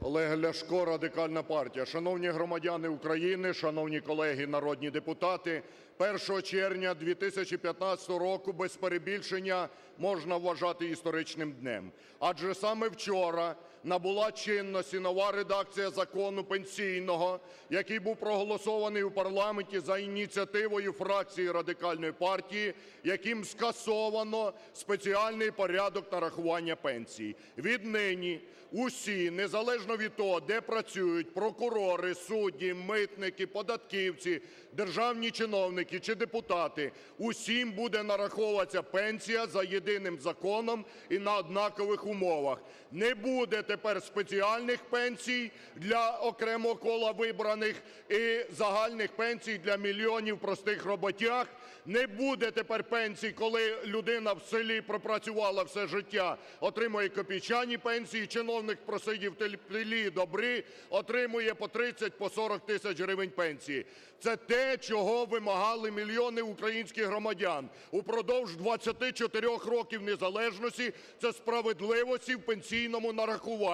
Олег Ляшко, Радикальна партія. Шановні громадяни України, шановні колеги народні депутати, 1 червня 2015 року без перебільшення можна вважати історичним днем. Адже саме вчора набула чинності нова редакція закону пенсійного, який був проголосований у парламенті за ініціативою фракції Радикальної партії, яким скасовано спеціальний порядок нарахування пенсій. Віднині усі, незалежно від того, де працюють прокурори, судді, митники, податківці, державні чиновники чи депутати, усім буде нараховуватися пенсія за єдиним законом і на однакових умовах. Не буде тепер спеціальних пенсій для окремого кола вибраних і загальних пенсій для мільйонів простих роботяг. Не буде тепер пенсій, коли людина в селі пропрацювала все життя, отримує копійчані пенсії, чиновник просидів в теплі і отримує по 30, по 40 тисяч гривень пенсії. Це те, чого вимагали мільйони українських громадян упродовж 24 років незалежності, це справедливості в пенсійному нарахуванні.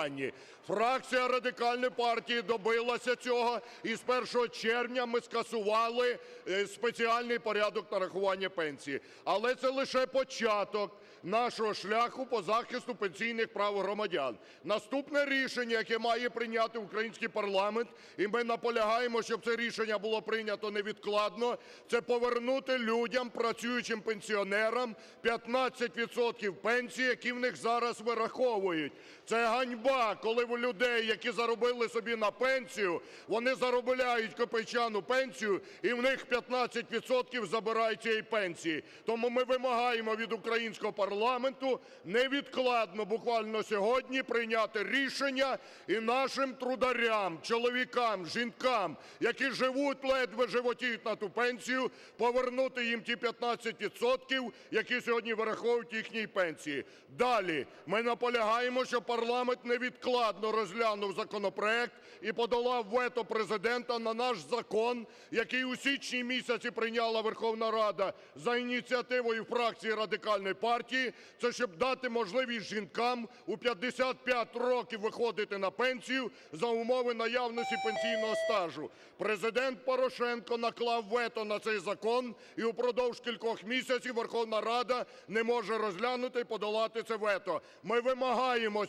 Фракція Радикальної партії добилася цього, і з 1 червня ми скасували е, спеціальний порядок нарахування пенсії. Але це лише початок нашого шляху по захисту пенсійних прав громадян. Наступне рішення, яке має прийняти український парламент, і ми наполягаємо, щоб це рішення було прийнято невідкладно, це повернути людям, працюючим пенсіонерам 15 відсотків пенсії, які в них зараз вираховують. Це ганьба, коли в людей, які заробили собі на пенсію, вони заробляють копійчану пенсію, і в них 15 відсотків забирають цієї пенсії. Тому ми вимагаємо від українського парламенту невідкладно, буквально сьогодні, прийняти рішення і нашим трударям, чоловікам, жінкам, які живуть, ледве животіють на ту пенсію, повернути їм ті 15 відсотків, які сьогодні вираховують їхні пенсії. Далі ми наполягаємо, щоб парламент невідкладно розглянув законопроект і подолав вето Президента на наш закон, який у січні місяці прийняла Верховна Рада за ініціативою фракції Радикальної партії. Це щоб дати можливість жінкам у 55 років виходити на пенсію за умови наявності пенсійного стажу. Президент Порошенко наклав вето на цей закон, і упродовж кількох місяців Верховна Рада не може розглянути і подолати це вето. Ми вимагаємо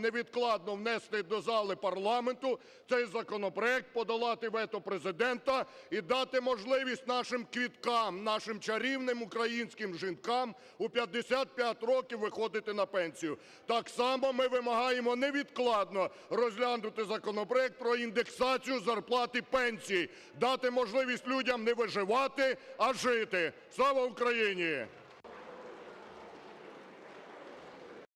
невідкладно внести до зали парламенту цей законопроект, подолати вето Президента і дати можливість нашим квіткам, нашим чарівним українським жінкам у 55 років виходити на пенсію. Так само ми вимагаємо невідкладно розглянути законопроект про індексацію зарплати пенсій, дати можливість людям не виживати, а жити. Слава Україні!